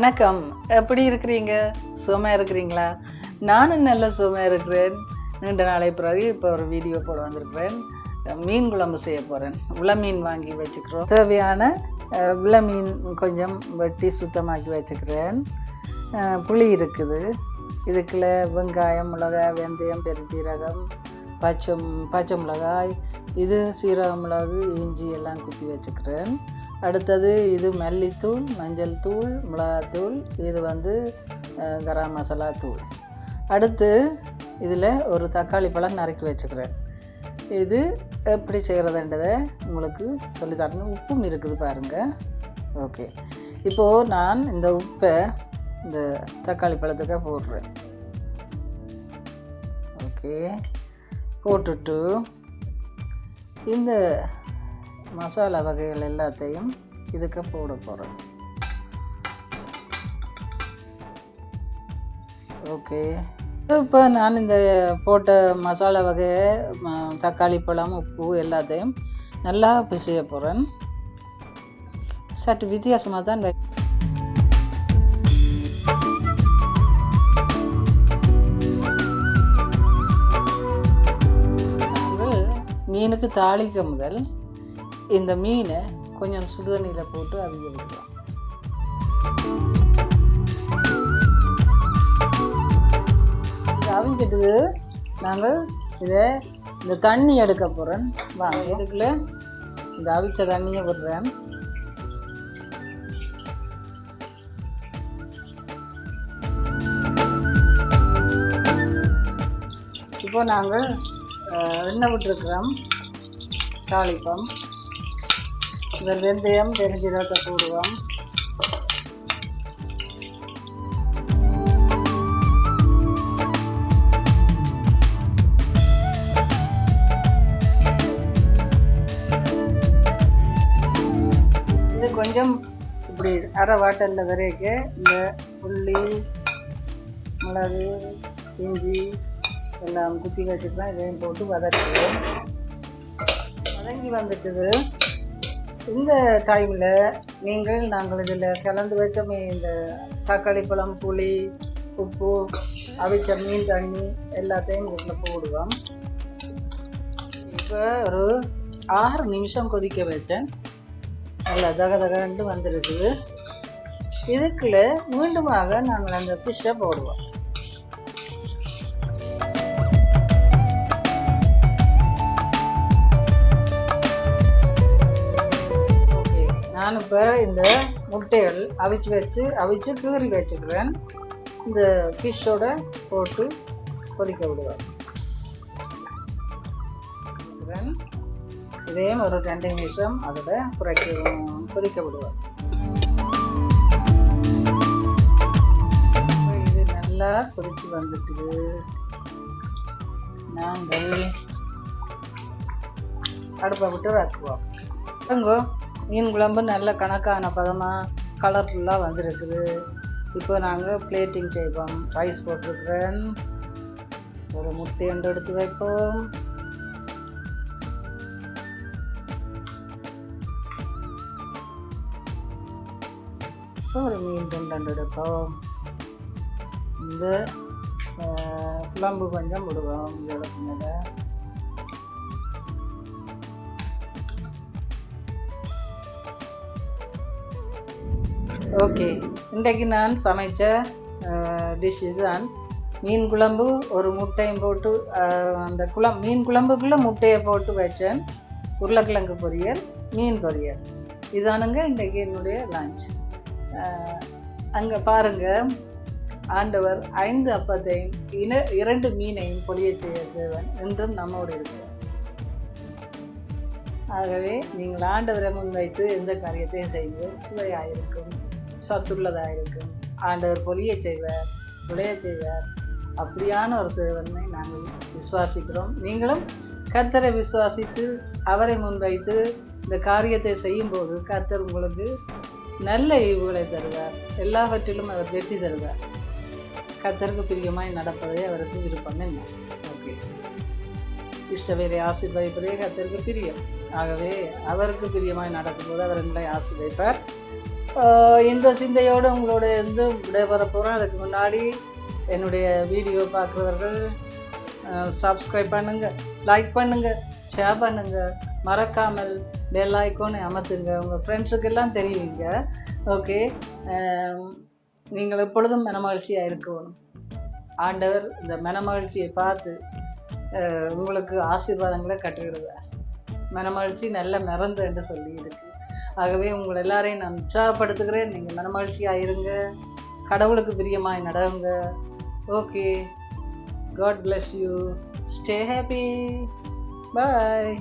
வணக்கம். எப்படி இருக்கிறீங்க? சுகமாக இருக்கிறீங்களா? நானும் நல்ல சுகமாக இருக்கிறேன். நீண்ட நாளை பிறகு இப்போ ஒரு வீடியோ போட வந்திருக்கிறேன். மீன் குழம்பு செய்ய போகிறேன் உள மீன் வாங்கி வச்சுக்கிறோம். தேவையான உள மீன் கொஞ்சம் வெட்டி சுத்தமாக்கி வச்சுக்கிறேன். புளி இருக்குது. இதுக்குள்ள வெங்காயம் மிளகாய் வெந்தயம் பெருஞ்சீரகம் பச்சை பச்சை மிளகாய் இது சீரக மிளகு இஞ்சி எல்லாம் குத்தி வச்சுக்கிறேன். அடுத்தது இது மல்லித்தூள் மஞ்சள் தூள் மிளகாத்தூள் இது வந்து கரம் மசாலா தூள். அடுத்து இதில் ஒரு தக்காளி பழம் நறுக்கி வச்சுக்கிறேன். இது எப்படி செய்கிறதுன்றதை உங்களுக்கு சொல்லித்தரணும் உப்பும் இருக்குது பாருங்கள் ஓகே. இப்போது நான் இந்த உப்பை இந்த தக்காளி பழத்துக்காக போடுறேன். ஓகே. போட்டுட்டு இந்த மசாலா வகைகள் எல்லாத்தையும் இதுக்கு போட போகிறேன் ஓகே. இப்போ நான் இந்த போட்ட மசாலா வகையை தக்காளி பழம் உப்பு எல்லாத்தையும் நல்லா பிசைய போகிறேன் சற்று வித்தியாசமாக தான் வை- மீனுக்கு தாளிக்க முதல் இந்த மீனை கொஞ்சம் சுடுதண்ணியில் போட்டு அவிய விடுவோம் அவிஞ்சிட்டு நாங்கள் இதை இந்த தண்ணி எடுக்க போகிறேன் வாங்க இதுக்குள்ள இந்த அவிச்ச தண்ணியை விடுறேன். இப்போ நாங்கள் எண்ணெய் விட்டுருக்குறோம்? தாளிப்பம். இந்த வெந்தயம் பெருஞ்சீரகத்தை போடுவோம். இது கொஞ்சம் இப்படி அரை வாட்டலில் வரைக்க இந்த உள்ளி மிளகு இஞ்சி எல்லாம் குத்தி வச்சுக்கலாம் இதையும் போட்டு வதக்குவோம். வதங்கி வந்துட்டுது. இந்த டைமில் நீங்கள் நாங்கள் இதில் கலந்து வச்சோமே இந்த தக்காளி பழம் புளி உப்பு அவிச்ச மீன் தண்ணி எல்லாத்தையும் இதில் போடுவோம். இப்போ ஒரு ஆறு நிமிஷம் கொதிக்க வச்சேன். நல்லா தக தகன்ட்டு வந்துருக்குது இதுக்குள்ள மீண்டுமாக நாங்கள் அந்த ஃபிஷ்ஷை போடுவோம். நான் இப்போ இந்த முட்டைகள் அவிச்சு வச்சு அவிச்சு கீறி வச்சுக்கிறேன். இந்த ஃபிஷ்ஷோட போட்டு கொதிக்க விடுவேன். இதையும் ஒரு ரெண்டு நிமிஷம் அதோட குறைக்க கொதிக்க விடுவேன். இது நல்லா கொதித்து வந்துட்டு நாங்கள் அடுப்பை விட்டு வைக்குவோம் பாருங்கோ மீன் குழம்பு நல்ல கணக்கான பதமாக கலர்ஃபுல்லாக வந்திருக்குது. இப்போ நாங்கள் பிளேட்டிங் செய்வோம். ரைஸ் போட்டிருக்கிறேன். ஒரு முட்டை என்று எடுத்து வைப்போம். ஒரு மீன் துண்டு எடுப்போம். இந்த குழம்பு கொஞ்சம் விடுவோம். இதோட மேலே ஓகே. இன்றைக்கு நான் சமைச்ச டிஷ் இதுதான். மீன் குழம்பு ஒரு முட்டையும் போட்டு அந்த குழம் மீன் குழம்புக்குள்ளே முட்டையை போட்டு வச்சேன். உருளைக்கிழங்கு பொரியல் மீன் பொரியல். இதானுங்க இன்றைக்கு என்னுடைய லஞ்ச் அங்கே பாருங்க. ஆண்டவர் ஐந்து அப்பத்தையும் இன இரண்டு மீனையும் பொழிய செய்ய தேவன் என்றும் நம்மோடு இருக்கிறார். ஆகவே நீங்கள் ஆண்டவரை முன்வைத்து எந்த காரியத்தையும் செய்வது சத்துள்ளதாக சத்துள்ளதாயிருக்கும் ஆண்டவர் பொலிய செய்வார் உடைய செய்வார். அப்படியான ஒரு தேவனை நாங்கள் விசுவாசிக்கிறோம். நீங்களும் கத்தரை விசுவாசித்து அவரை முன்வைத்து இந்த காரியத்தை செய்யும்போது கத்தர் உங்களுக்கு நல்ல ஈவுகளை தருவார். எல்லாவற்றிலும் அவர் வெற்றி தருவார். கத்தருக்கு பிரியமாய் நடப்பதே அவருக்கு விருப்பம் என்ன? ஓகே. இஷ்டவேலை ஆசீர்வதிப்பதே கத்தருக்கு பிரியம். ஆகவே அவருக்கு பிரியமாய் நடக்கும்போது அவர் எங்களை ஆசீர்வதிப்பார். இந்த சிந்தையோடு உங்களோட இருந்து விடைபெற போகிறோம் அதுக்கு முன்னாடி என்னுடைய வீடியோ பார்க்குறவர்கள் சப்ஸ்கிரைப் பண்ணுங்கள் லைக் பண்ணுங்கள் ஷேர் பண்ணுங்கள் மறக்காமல் பெல் ஐக்கோனை அமர்த்துங்க. உங்கள் ஃப்ரெண்ட்ஸுக்கெல்லாம் தெரியுங்க ஓகே நீங்கள் எப்பொழுதும் மனமகிழ்ச்சியாக இருக்கணும். ஆண்டவர் இந்த மனமகிழ்ச்சியை பார்த்து உங்களுக்கு ஆசீர்வாதங்களை கற்றுவிடுவார் மனமகிழ்ச்சி நல்ல மறந்து என்று சொல்லி இருக்கு. ஆகவே உங்கள் எல்லாரையும் நான் உற்சாகப்படுத்துகிறேன். நீங்கள் மனமகிழ்ச்சியாக இருங்க கடவுளுக்கு பிரியமாய் நடவுங்க okay God bless you stay happy bye